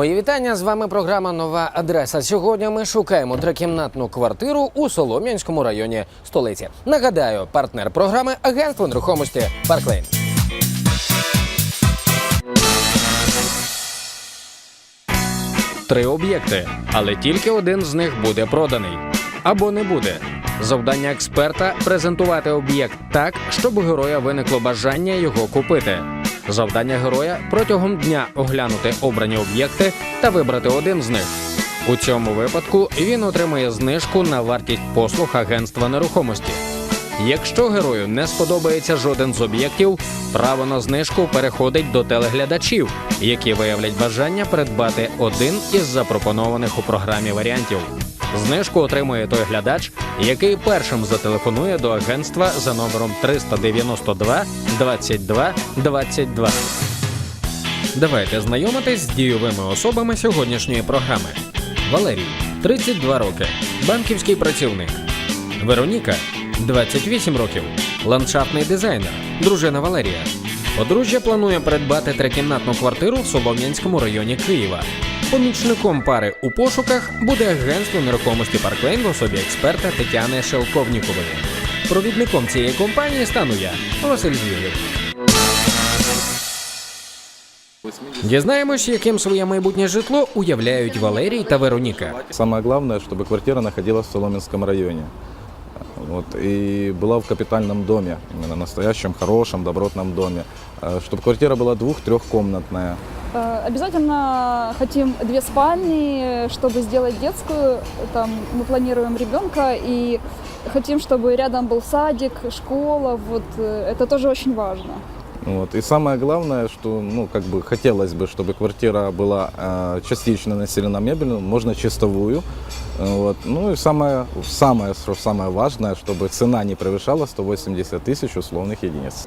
Мої вітання з вами програма Нова адреса. Сьогодні ми шукаємо трикімнатну квартиру у Солом'янському районі столиці. Нагадаю, партнер програми Агентство нерухомості Парклейн. Три об'єкти, але тільки один з них буде проданий або не буде. Завдання експерта презентувати об'єкт так, щоб у героя виникло бажання його купити. Завдання героя протягом дня оглянути обрані об'єкти та вибрати один з них. У цьому випадку він отримує знижку на вартість послуг агентства нерухомості. Якщо герою не сподобається жоден з об'єктів, право на знижку переходить до телеглядачів, які виявлять бажання придбати один із запропонованих у програмі варіантів. Знижку отримує той глядач, який першим зателефонує до агентства за номером 392 22 22. Давайте знайомитись з дійовими особами сьогоднішньої програми. Валерій 32 роки, банківський працівник. Вероніка 28 років, ландшафтний дизайнер, дружина Валерія. Подружжя планує придбати трикімнатну квартиру в Солом'янському районі Києва. Помічником пари у пошуках буде агентство нерухомості Парклейн в особі експерта Тетяни Шелковнікової. Провідником цієї компанії стану я, Василь Звірів. Дізнаємось, яким своє майбутнє житло уявляють Валерій та Вероніка. Самое главное, чтобы квартира находилась в Соломенском районе. Вот, и была в капитальном доме, именно настоящем, хорошем, добротном доме. Чтобы квартира была двух-трехкомнатная. Э, Обязательно хотим две спальни, чтобы сделать детскую. Там мы планируем ребенка и хотим, чтобы рядом был садик, школа. Вот э, это тоже очень важно. Вот. И самое главное, что ну, как бы хотелось бы, чтобы квартира была э, частично населена мебелью, можно чистовую. Э, Вот. Ну и самое, самое, что самое важное, чтобы цена не превышала 180 тысяч условных единиц.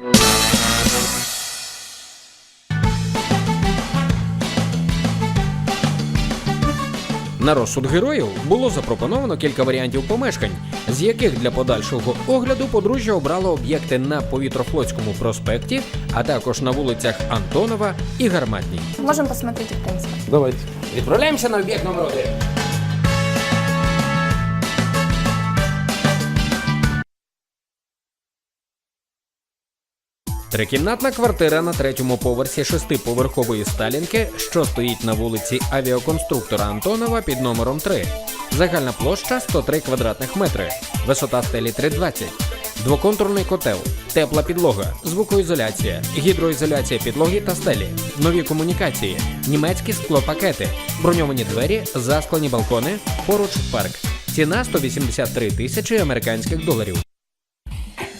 На розсуд героїв було запропоновано кілька варіантів помешкань, з яких для подальшого огляду подружжя обрало об'єкти на Повітрофлотському проспекті, а також на вулицях Антонова і Гарматній. Можемо посмотрети в принципі. Давайте. Відправляємося на об'єкт номер один. Трикімнатна квартира на третьому поверсі шестиповерхової сталінки, що стоїть на вулиці авіаконструктора Антонова під номером 3. Загальна площа 103 квадратних метри, висота стелі 320, двоконтурний котел, тепла підлога, звукоізоляція, гідроізоляція підлоги та стелі, нові комунікації, німецькі склопакети, броньовані двері, засклені балкони, поруч парк. Ціна 183 тисячі американських доларів.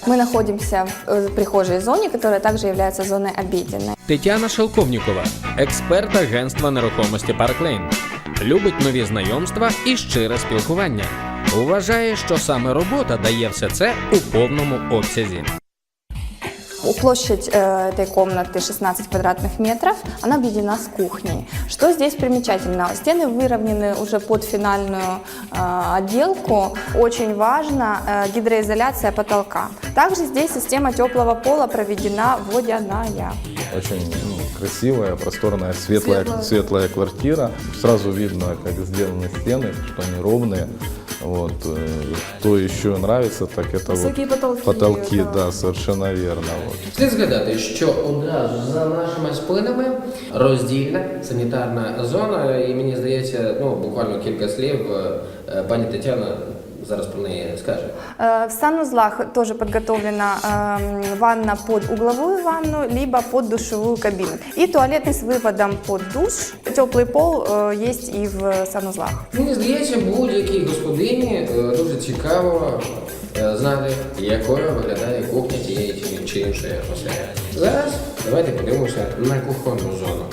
Мы находимся в э, прихожей зоне, которая также является зоной обеденной. Тетяна Шелковнікова, експерт агентства нерухомості Парклейн. Любить нові знайомства і щире спілкування. Вважає, що саме робота дає все це у повному обсязі. Площадь э, этой комнаты 16 квадратных метров, она объединена с кухней. Что здесь примечательно? Стены выровнены уже под финальную э, отделку. Очень важно э, гидроизоляция потолка. Также здесь система теплого пола проведена водяная. Очень ну, красивая, просторная, светлая, Светлая. светлая квартира. Сразу видно, как сделаны стены, что они ровные. Вот. э, Что еще нравится, так это Высокие вот потолки, потолки, да. да, совершенно верно. Вот. Слід згадати, що одразу за нашими спинами роздільна санітарна зона, і мені здається, ну буквально кілька слів е, пані Тетяна зараз про неї скаже. Э, В санузлах тоже подготовлена эм, ванна под угловую ванну, либо под душевую кабину. И туалетный с выводом под душ. Теплый пол э, есть и в санузлах. Мені здається, будь-якій господині е, дуже цікаво е, знати, якою виглядає кухня тієї чи- чи іншої оселі. Зараз давайте подивимося на кухонну зону.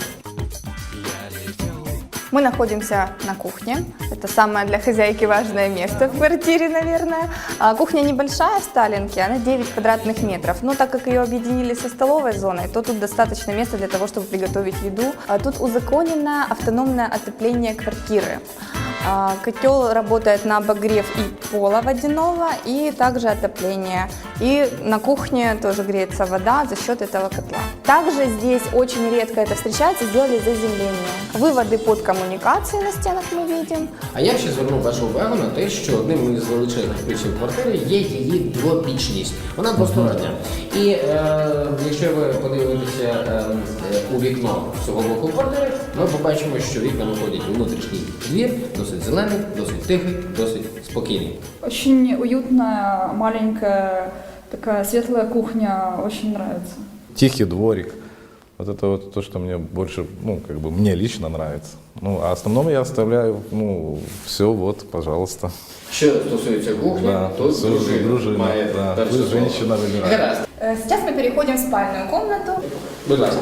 Мы находимся на кухне. Это самое для хозяйки важное место в квартире, наверное. А, Кухня небольшая в Сталинке, она 9 квадратных метров. Но так как ее объединили со столовой зоной, то тут достаточно места для того, чтобы приготовить еду. А Тут узаконено автономное отопление квартиры. А, Котел работает на обогрев и пола водяного, и также отопление. И на кухне тоже греется вода за счет этого котла. Также здесь очень редко это встречается, сделали заземление. Выводы под коммуникации на стенах мы видим. А я ще звернув вашу увагу на те, що одним із величезних плюсів квартири є її двобічність. Вона двостороння. І е, якщо ви подивитеся е, е, у вікно цього боку квартири, ми побачимо, що вікна виходять у внутрішній двір, досить зелений, досить тихий, досить спокійний. Очень уютная, маленькая, такая светлая кухня, очень нравится. Тихий дворик. Вот это вот то, что мне больше, ну, как бы мне лично нравится. Ну, а основном я оставляю, ну, все, вот, пожалуйста. Що стосується кухні, Да, то все, дружина, дружина, має да. перше Ви слово. женщина вибирає. Гаразд. Э, Сейчас мы переходим в спальную комнату. Будь ласка.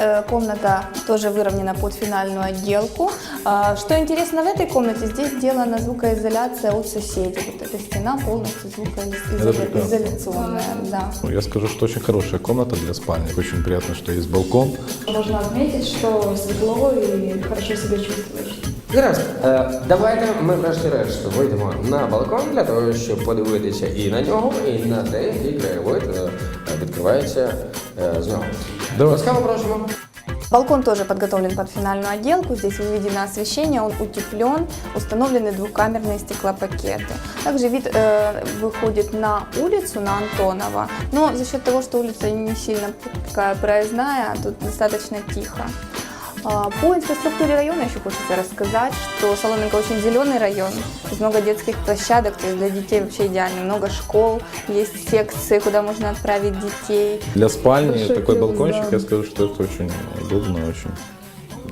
Э, Комната тоже выровнена под финальную отделку. А, Что интересно в этой комнате, здесь сделана звукоизоляция от соседей. Вот эта стена полностью Это прекрасно. звукоизоляционная. Да. Ну, я скажу, что очень хорошая комната для спальни. Очень приятно, что есть балкон. Можно отметить, что светло и хорошо себя чувствуешь. Гаразд, е, давайте ми врешті-решт вийдемо на балкон для того, щоб подивитися і на нього, і на те, який краєвид е, відкривається е, з нього. Давай. Ласкаво просимо. Балкон тоже подготовлен под финальную отделку. Здесь выведено освещение, он утеплен, установлены двухкамерные стеклопакеты. Также вид э, выходит на улицу, на Антонова. Но за счет того, что улица не сильно такая проездная, тут достаточно тихо. По инфраструктуре района еще хочется рассказать, что Соломенко очень зеленый район, есть много детских площадок, то есть для детей вообще идеально, много школ, есть секции, куда можно отправить детей. Для спальни Большой такой балкончик, да. я скажу, что это очень удобно, очень,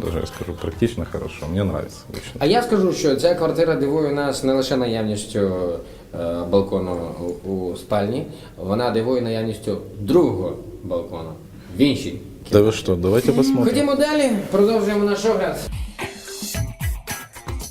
даже я скажу, практично хорошо. Мне нравится лично. А я скажу, що ця квартира дивує нас не лише наявністю е, балкону у, у спальні, вона дивує наявністю другого балкону в іншій. Да вы что, давайте посмотрим. Ходімо далі, продовжуємо наш огляд.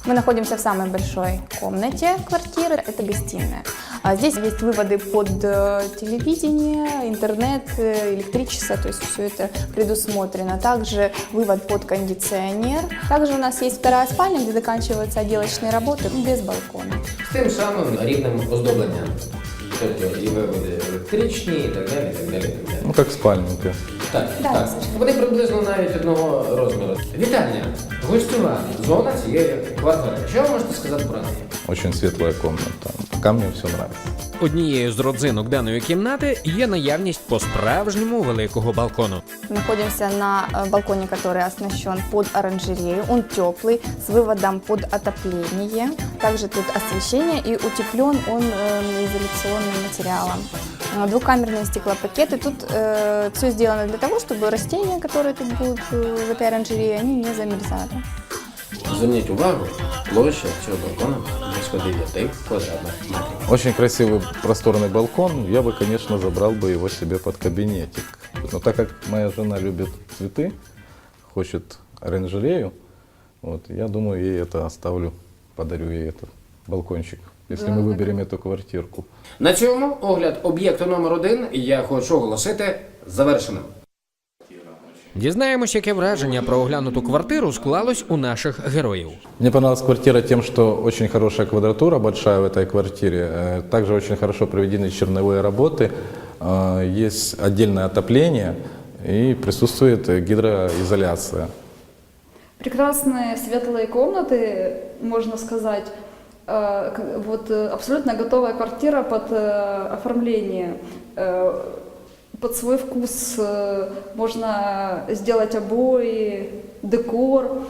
Мы находимся в самой большой комнате квартиры, это гостиная. А Здесь есть выводы под э, телевидение, интернет, э, электричество, то есть все это предусмотрено. Также вывод под кондиционер. Также у нас есть вторая спальня, где заканчиваются отделочные работы без балкона. З тим самим рівнем оздоблення. Тобто і виводи електричні, і так далі, і так далі, і так далі. Ну, как спальненько. Так, Да, так. Саша. Вони приблизно навіть одного розміру. Вітальня, гостьова зона цієї квартири. Що ви можете сказати про неї? Очень светлая комната. Пока мне все нравится. Однією з родзинок даної кімнати є наявність по-справжньому великого балкону. Находимся на э, балконе, который оснащен под оранжерею. Он теплый, с выводом под отопление. Также тут освещение и утеплен он э, изоляционным материалом. Э, Двухкамерные стеклопакеты. Тут все сделано для того, чтобы растения, которые тут будут э, в этой оранжерее, они не замерзали. Зверніть увагу, площа цього балкону близько 9 квадратних метрів. Очень красивый просторный балкон. Я бы, конечно, забрал бы его себе под кабинетик. Но так как моя жена любит цветы, хочет оранжерею, вот, я думаю, ей это оставлю, подарю ей этот балкончик, если мы выберем эту квартирку. На цьому огляд об'єкту номер один я хочу оголосити завершеним. Дізнаємось, яке враження про оглянуту квартиру склалось у наших героїв. Мне понравилась квартира тем, что очень хорошая квадратура большая в этой квартире. Э, Также очень хорошо проведены черновые работы. Э, Есть отдельное отопление и присутствует э, гидроизоляция. Прекрасные светлые комнаты, можно сказать. Э, к- Вот э, абсолютно готовая квартира под э, оформление. Под свой вкус э, можно сделать обои, декор.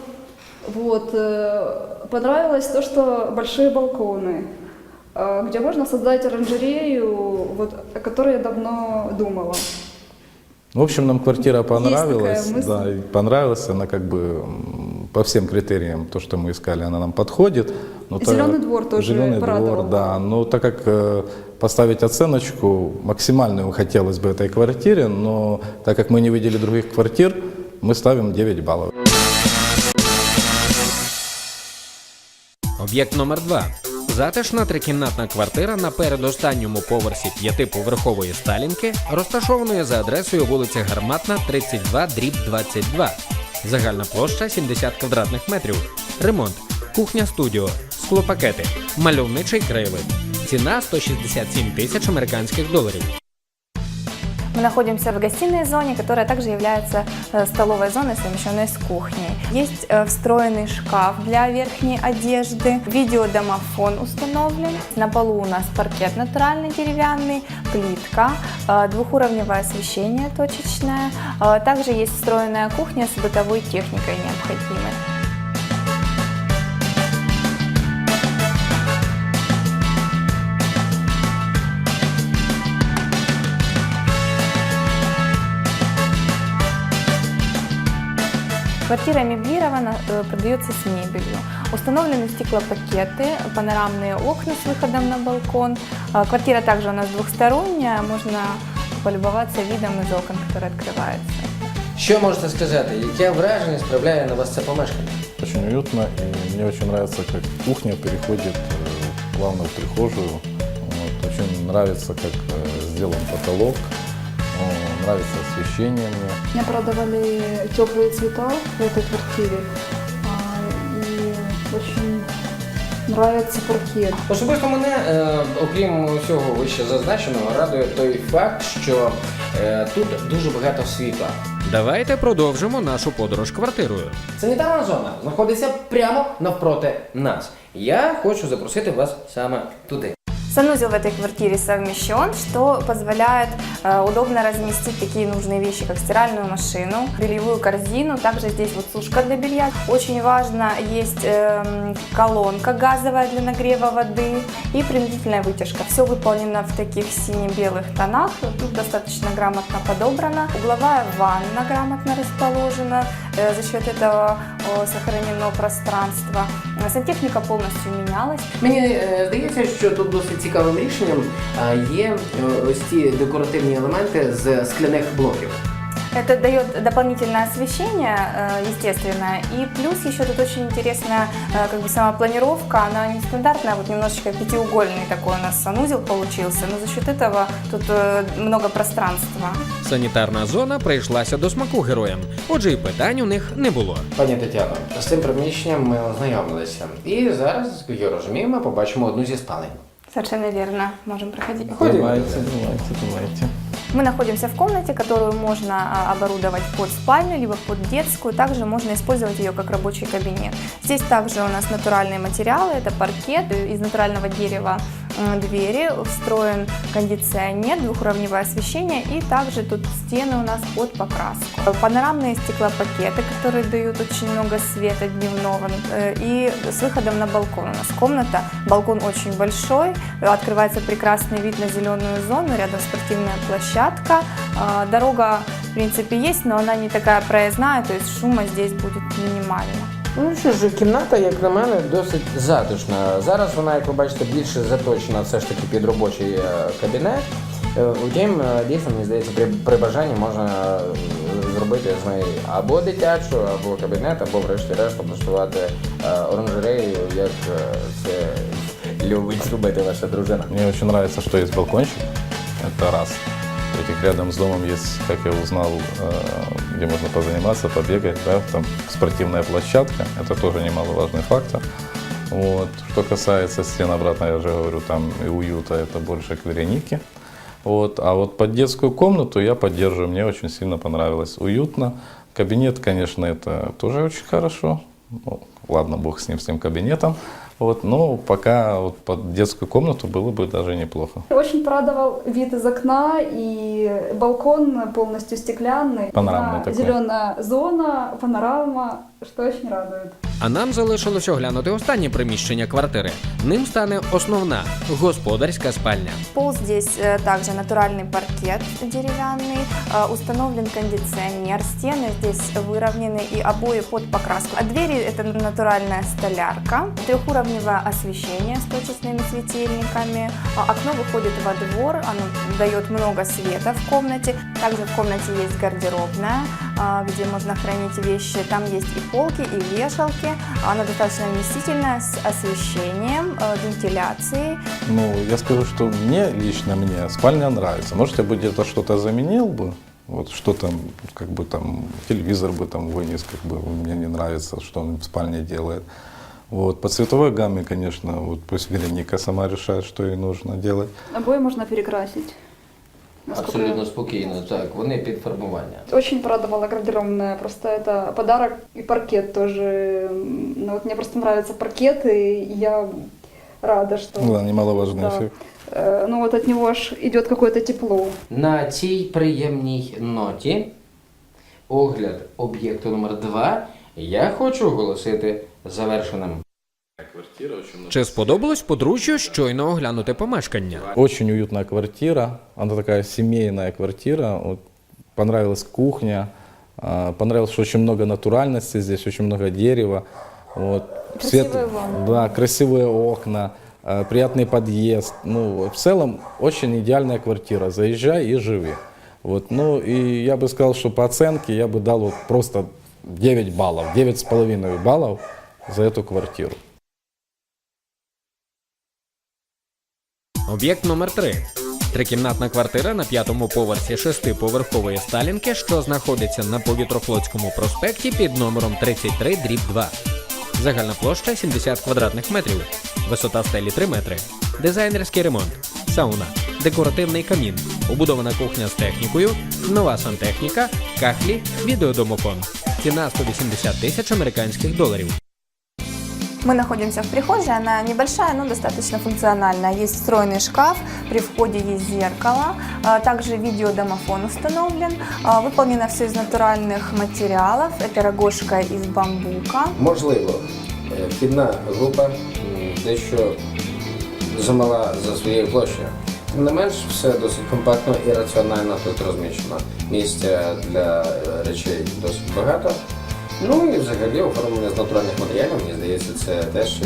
Вот. э, Понравилось то, что большие балконы, э, где можно создать оранжерею, вот, о которой я давно думала. В общем, нам квартира понравилась. Да, и понравилась она как бы по всем критериям, то, что мы искали, она нам подходит. Но та- Зеленый двор тоже Зеленый порадовал. двор, да. Но так как поставить оценочку максимальную хотелось бы этой квартире, но так как мы не видели других квартир, мы ставим 9 баллов. Об'єкт номер 2 Затишна трикімнатна квартира на передостанньому поверсі п'ятиповерхової сталінки, розташованої за адресою вулиця Гарматна, 32, дріб 22. Загальна площа 70 квадратних метрів. Ремонт, кухня студіо, склопакети, мальовничий краєвид. Ціна 167 тисяч американських доларів. Мы находимся в гостиной зоне, которая также является э, столовой зоной, совмещенной с кухней. Есть э, встроенный шкаф для верхней одежды, видеодомофон установлен. На полу у нас паркет натуральный деревянный, плитка, э, двухуровневое освещение точечное. Также есть встроенная кухня с бытовой техникой необходимой. Квартира меблирована, э, продается с мебелью. Установлены стеклопакеты, панорамные окна с выходом на балкон. А, Квартира также у нас двухсторонняя, можно полюбоваться видом из окон, который открывается. Що можете сказати? Яке враження справляє на вас це помешкання? Очень уютно, и мне очень нравится, как кухня переходит э, плавно в прихожую. Вот, очень нравится, как э, сделан потолок, Э, нравится освещение мне. Мне продавали теплые цвета в этой квартире. И очень нравится паркет. Особисто мене, е, окрім усього вище зазначеного, радує той факт, що е, тут дуже багато світла. Давайте продовжимо нашу подорож квартирою. Санітарна зона знаходиться прямо навпроти нас. Я хочу запросити вас саме туди. Санузел в этой квартире совмещен, что позволяет э, удобно разместить такие нужные вещи, как стиральную машину, бельевую корзину. Также здесь вот сушка для белья. Очень важно, есть эм, колонка газовая для нагрева воды и принудительная вытяжка. Все выполнено в таких сине-белых тонах. Тут достаточно грамотно подобрано. Угловая ванна грамотно расположена. Э, за счет этого сохранено пространство. Э, повністю мінялась. Мені е, здається, що тут досить цікавим рішенням є е, ось ці декоративні елементи з скляних блоків. Это дает дополнительное освещение, э, естественное. И плюс еще тут очень интересная э, как бы сама планировка. Она нестандартная, вот немножечко пятиугольный такой у нас санузел получился. Но за счет этого тут э, много пространства. Санітарна зона прийшлася до смаку героям, отже, і питань у них не було. Пані Тетяно, з цим приміщенням ми ознайомилися. І зараз, як я розумію, ми побачимо одну зі спалень. Совершенно верно. Можем проходить. Ходим. Давайте, давайте, давайте. Мы находимся в комнате, которую можно а, оборудовать под спальню, либо под детскую. Также можно использовать ее как рабочий кабинет. Здесь также у нас натуральные материалы. Это паркет из натурального дерева, двери, встроен кондиционер, двухуровневое освещение и также тут стены у нас под покраску. Панорамные стеклопакеты, которые дают очень много света дневного э, и с выходом на балкон. У нас комната, балкон очень большой, открывается прекрасный вид на зеленую зону, рядом спортивная площадка. А, Дорога, в принципе, есть, но она не такая проездная, то есть шума здесь будет минимально. Ну що ж, кімната, як на мене, досить затишна. Зараз вона, як ви бачите, більше заточена все ж таки під робочий е, кабінет. Е, Втім, е, дійсно, мені здається, при, при бажанні можна е, зробити з неї або дитячу, або кабінет, або врешті-решт облаштувати е, оранжерею, як е, це любить робити ваша дружина. Мне очень нравится, что есть балкончик. Это раз. Этих рядом с домом есть, как я узнал, э, где можно позаниматься, побегать, да, там спортивная площадка. Это тоже немаловажный фактор. Вот. Что касается стен, обратно я уже говорю, там и уюта это больше к Веронике. Вот. А вот под детскую комнату я поддерживаю, мне очень сильно понравилось. Уютно. Кабинет, конечно, это тоже очень хорошо. Ну, ладно, бог с ним, с тем кабинетом. Вот, но пока вот под детскую комнату было бы даже неплохо. Очень порадовал вид из окна и балкон полностью стеклянный. Панорамный такой. Зеленая зона, панорама, что очень радует. А нам залишилось оглянути останнє приміщення квартири. Ним стане основна господарська спальня. Пол здесь э, также натуральный паркет деревянный, э, установлен кондиционер, стены здесь выровнены и обои под покраску. А двери это натуральная столярка, трехуровневое освещение с точечными светильниками, А окно выходит во двор, оно дает много света в комнате. Также в комнате есть гардеробная, а, Где можно хранить вещи. Там есть и полки, и вешалки. Она достаточно вместительная с освещением, э, вентиляцией. Ну, я скажу, что мне, лично мне, спальня нравится. Может, я бы где-то что-то заменил бы, Вот что там, как бы там, телевизор бы там вынес, как бы мне не нравится, что он в спальне делает. Вот. По цветовой гамме, конечно, вот пусть Вероника сама решает, что ей нужно делать. Обои можно перекрасить. Насколько я- Абсолютно спокійно, так. Вони під фарбування. Очень порадовала гардеробная. Просто это подарок и паркет тоже. М, Ну вот мне просто нравится паркет, и я рада, что... Ну, да, немаловажный Да. эффект. Э, Ну вот от него ж идет какое-то тепло. На цій приємній ноті огляд об'єкту номер 2 я хочу оголосити завершеним. Чи сподобалось подружжю щойно оглянути помешкання? Очень уютная квартира, она такая семейная квартира. Вот, понравилась кухня, а, понравилось, что очень много натуральности здесь, очень много дерева. Вот. Красивые ванны. Да, красивые окна, а, приятный подъезд. Ну, в целом, очень идеальная квартира. Заезжай и живи. Вот, ну, и я бы сказал, что по оценке я бы дал вот просто 9 баллов, 9,5 баллов за эту квартиру. Об'єкт номер 3 Трикімнатна квартира на п'ятому поверсі шестиповерхової сталінки, що знаходиться на повітрофлотському проспекті під номером 33 дріб 2. Загальна площа 70 квадратних метрів, висота стелі 3 метри, дизайнерський ремонт, сауна, декоративний камін, убудована кухня з технікою, нова сантехніка, кахлі, відеодомофон. Ціна 180 тисяч американських доларів. Мы находимся в прихожей, она небольшая, но достаточно функциональная. Есть встроенный шкаф, при входе есть зеркало, а, также видеодомофон установлен. А, Выполнено все из натуральных материалов. Это рогожка из бамбука. Можливо, е, вхідна група м, дещо замала за своєю площею. Тим не менш, все досить компактно і раціонально тут розміщено. Місця для е, речей досить багато. Ну і взагалі оформлення з натуральних матеріалів, мені здається, це теж е,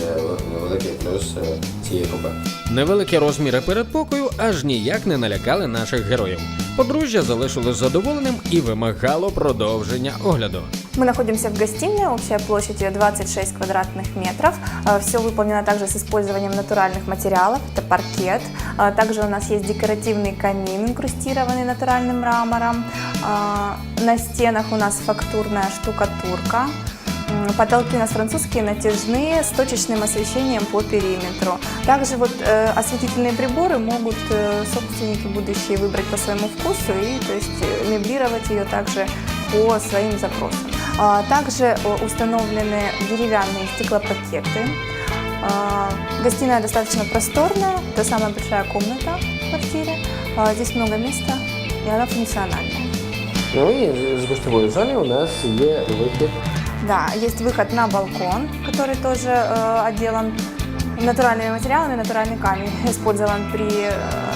великий плюс е, цієї групи. Невеликі розміри передпокою аж ніяк не налякали наших героїв. Подружжя залишилось задоволеним і вимагало продовження огляду. Мы находимся в гостиной, общая площадь ее 26 квадратных метров. Все выполнено также с использованием натуральных материалов. Это паркет. А, Также у нас есть декоративный камин, инкрустированный натуральным мрамором. А, На стенах у нас фактурная штукатурка. Потолки у нас французские, натяжные, с точечным освещением по периметру. Также вот э, осветительные приборы могут э, собственники будущие выбрать по своему вкусу и то есть э, меблировать ее также по своим запросам. А, Также э, установлены деревянные стеклопакеты. А, Гостиная достаточно просторная, это самая большая комната в квартире. А, Здесь много места, и она функциональная. Ну і з гостєвої зони у нас є вихід Да, есть выход на балкон, который тоже э, отделан натуральными материалами, натуральный камень использован при э,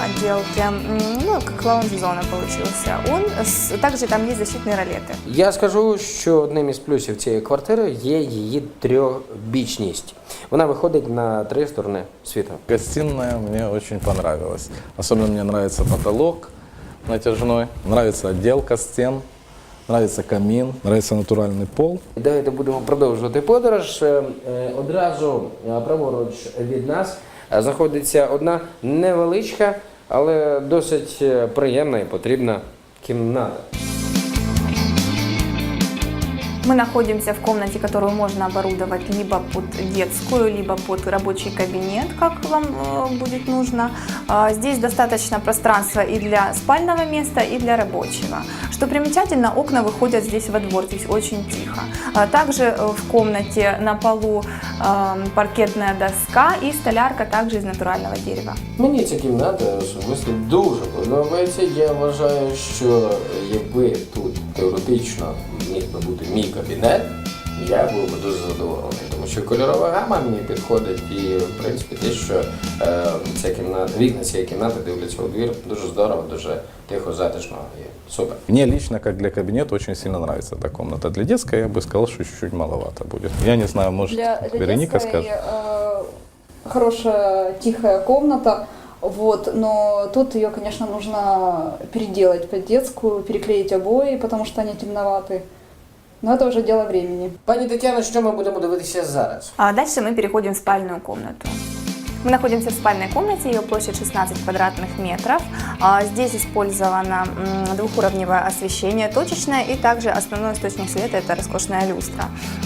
отделке. М, Ну, как лаунж-зона получился. Он, с- также там есть защитные ролеты. Я скажу, що одним із плюсів цієї квартири є її трьохбічність. Вона виходить на три сторони світу. Гостиная мне очень понравилась. Особенно мне нравится потолок натяжной, нравится отделка стен, нравится камин, нравится натуральний пол. Давайте будемо продовжувати подорож. Е, е, Одразу е, праворуч від нас знаходиться одна невеличка, але досить приємна і потрібна кімната. Мы находимся в комнате, которую можно оборудовать либо под детскую, либо под рабочий кабинет, как вам э, будет нужно. А, Здесь достаточно пространства и для спального места, и для рабочего. Что примечательно, окна выходят здесь во двор, здесь очень тихо. А Также э, в комнате на полу э, паркетная доска и столярка также из натурального дерева. Мені ця кімната особисто дуже подобається. Я вважаю, що якби тут теоретично міг би бути мій кабінет, я був би дуже задоволений, тому що кольорова гама мені підходить і в принципі те, що е, ця кімната, вікна цієї кімнати дивляться у двір, дуже здорово, дуже тихо, затишно і супер. Мне лично, как для кабинета, очень сильно нравится эта комната. Для детской я бы сказал, что чуть-чуть маловато будет. Я не знаю, может, Для, для Вероника детской, скажет. э, хорошая тихая комната, вот, но тут ее, конечно, нужно переделать под детскую, переклеить обои, потому что они темноваты. Но это уже дело времени. Пані Тетяно, що ми будемо дивитися зараз? А Дальше мы переходим в спальную комнату. Мы находимся в спальной комнате, ее площадь 16 квадратных метров. А, Здесь использовано м, двухуровневое освещение, точечное и также основной источник света – это роскошная люстра.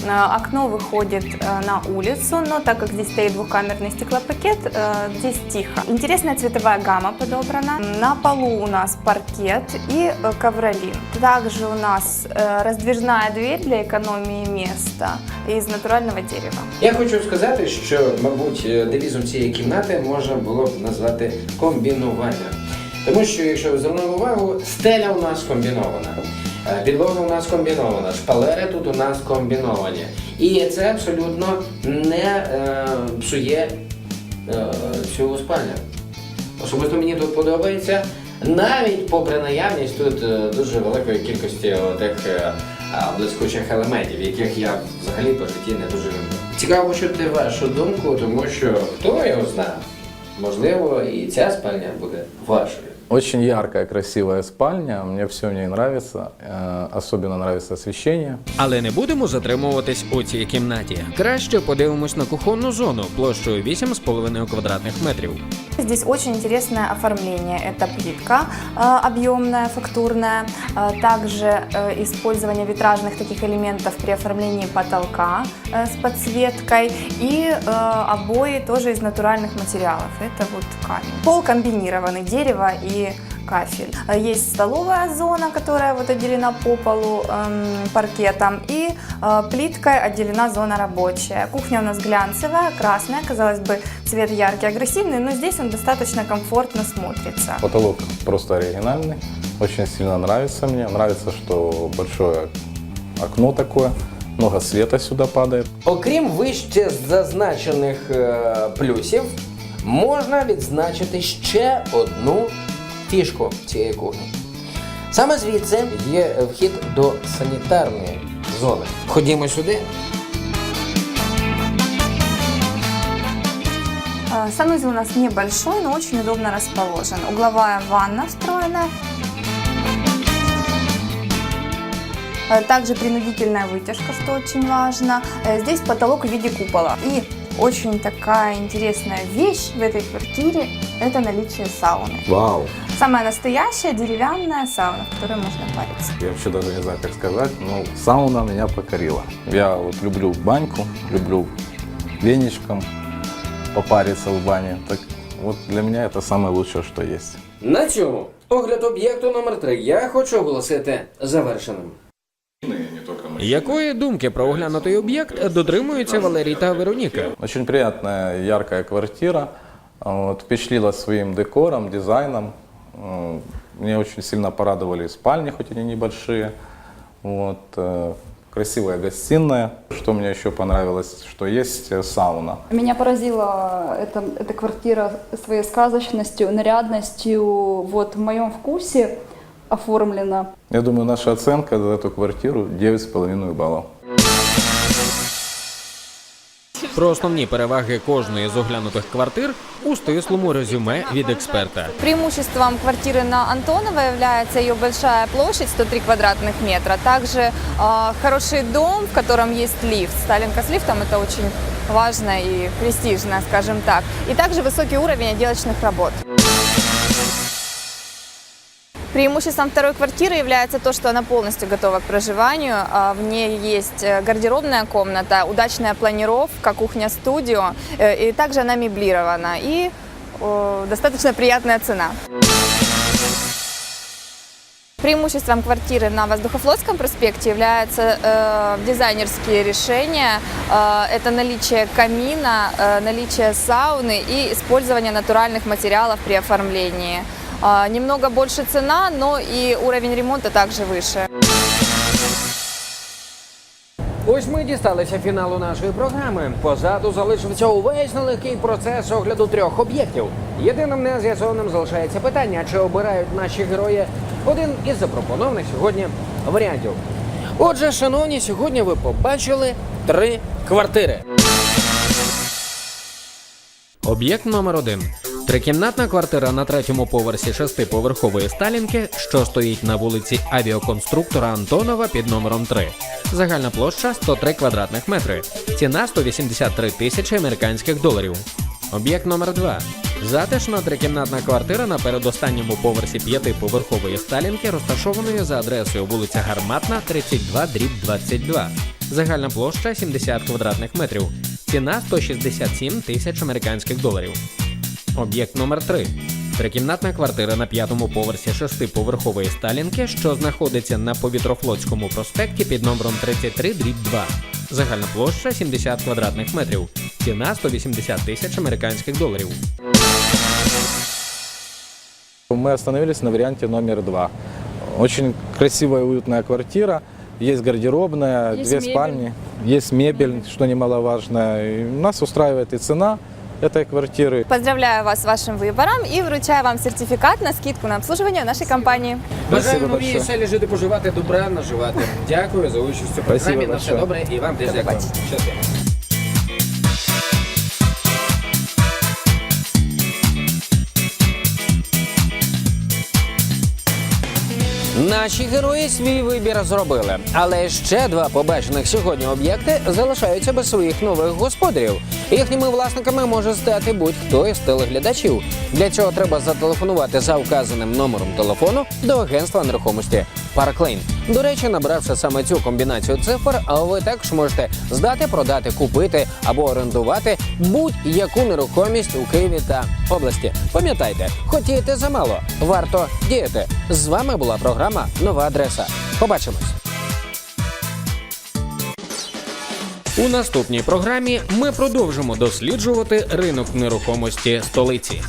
А, Окно выходит э, на улицу, но так как здесь стоит двухкамерный стеклопакет, э, здесь тихо. Интересная цветовая гамма подобрана. На полу у нас паркет и э, ковролин. Также у нас э, раздвижная дверь для экономии места из натурального дерева. Я хочу сказати, що, мабуть, е, девізом цієї кімнати можна було б назвати комбінування. Тому що, якщо ви звернули увагу, стеля у нас комбінована, е, підлога у нас комбінована, шпалери тут у нас комбіновані. І це абсолютно не е, псує е, цю спальню. Особисто мені тут подобається, навіть попри наявність тут е, дуже великої кількості тих блискучих елементів, яких я взагалі по житті не дуже люблю. Цікаво чути вашу думку, тому що хто його знає, можливо, і ця спальня буде вашою. Очень яркая, красивая спальня. Мне все в ней нравится. Э, Особенно нравится освещение. Але не будемо затримуватись у цій кімнаті. Краще подивимось на кухонну зону площею 8,5 квадратних метрів. Здесь очень интересное оформление. Это плитка э, объемная, фактурная, э, также э, использование витражных таких элементов при оформлении потолка э, с подсветкой и э, обои тоже из натуральных материалов. Это вот камень. Пол комбинированный, дерево и кафель. Э, Есть столовая зона, которая вот отделена по полу эм, паркетом, и э, плиткой отделена зона рабочая. Кухня у нас глянцевая, красная, казалось бы, цвет яркий, агрессивный, но здесь он достаточно комфортно смотрится. Потолок просто оригинальный. Очень сильно нравится мне. Нравится, что большое окно такое. Много света сюда падает. Окрім вище зазначених е, плюсів, можна відзначити ще одну фішку цієї кухні. Саме звідси є вхід до санітарної зони. Ходімо сюди. Э, Санузел у нас небольшой, но очень удобно расположен. Угловая ванна встроена. Э, Также принудительная вытяжка, что очень важно. Э, Здесь потолок в виде купола. И очень такая интересная вещь в этой квартире – это наличие сауны. Вау! Самая настоящая деревянная сауна, в которой можно париться. Я вообще даже не знаю, как сказать, но сауна меня покорила. Я вот люблю баньку, люблю веничком попариться в бане. Так вот для меня это самое лучшее, что есть. На цьому огляд об'єкту номер 3 я хочу оголосити завершеним. Якої думки про оглянутий об'єкт дотримуються Валерій та Вероніка? Очень приятная, яркая квартира. Вот, впечатлила своим декором, дизайном. Э, Мне очень сильно порадовали спальни, хоть они небольшие. Вот, э, красивая гостиная. Что мне еще понравилось, что есть э, сауна. Меня поразила эта, эта квартира своей сказочностью, нарядностью, вот в моем вкусе оформлена. Я думаю, наша оценка за эту квартиру 9,5 баллов. Про основні переваги кожної з оглянутих квартир у стислому резюме від експерта. Преимуществом квартиры на Антонова является ее большая площадь, 103 квадратных метра. Также э, хороший дом, в котором есть лифт. Сталинка с лифтом – это очень важно и престижно, скажем так. И также высокий уровень отделочных работ. Преимуществом второй квартиры является то, что она полностью готова к проживанию. А В ней есть э, гардеробная комната, удачная планировка, кухня-студио. э, И также она меблирована. И достаточно приятная цена. Преимуществом квартиры на Воздухофлотском проспекте являются э, дизайнерские решения. Э, это наличие камина, э, наличие сауны и использование натуральных материалов при оформлении. Немного больше цена, но и уровень ремонта также выше. Ось ми дісталися фіналу нашої програми. Позаду залишився увесь нелегкий процес огляду трьох об'єктів. Єдиним нез'ясованим залишається питання, чи обирають наші герої один із запропонованих сьогодні варіантів. Отже, шановні, сьогодні ви побачили три квартири. Об'єкт номер один. Трикімнатна квартира на третьому поверсі шестиповерхової сталінки, що стоїть на вулиці авіаконструктора Антонова під номером 3. Загальна площа 103 квадратних метри. Ціна 183 тисячі американських доларів. Об'єкт номер 2 Затишна трикімнатна квартира на передостанньому поверсі п'ятиповерхової сталінки, розташованої за адресою вулиця Гарматна, 32 дріб 22. Загальна площа 70 квадратних метрів. Ціна 167 тисяч американських доларів. Об'єкт номер 3 Трикімнатна квартира на п'ятому поверсі шестиповерхової сталінки, що знаходиться на Повітрофлотському проспекті під номером 33 дріб 2. Загальна площа 70 квадратних метрів. Ціна 180 тисяч американських доларів. Мы остановились на варианте номер два. Очень красивая и уютная квартира. Есть гардеробная, Есть две мебель. спальни, есть мебель, что немаловажно. И нас устраивает и цена этой квартиры. Поздравляю вас с вашим выбором и вручаю вам сертификат на скидку на обслуживание в нашей компании. Бажаю Спасибо нові большое. селі жити, поживати, добра наживати. Дякую за участь у програмі. Спасибо На все большое. добре і вам теж дякую. Щасливо. Наші герої свій вибір зробили, але ще два побачених сьогодні об'єкти залишаються без своїх нових господарів. Їхніми власниками може стати будь-хто із телеглядачів. Для цього треба зателефонувати за вказаним номером телефону до агентства нерухомості Парклейн. До речі, набравши саме цю комбінацію цифр, ви також можете здати, продати, купити або орендувати будь-яку нерухомість у Києві та області. Пам'ятайте, хотієте замало, варто діяти. З вами була програма Нова адреса. Побачимось. У наступній програмі ми продовжимо досліджувати ринок нерухомості столиці.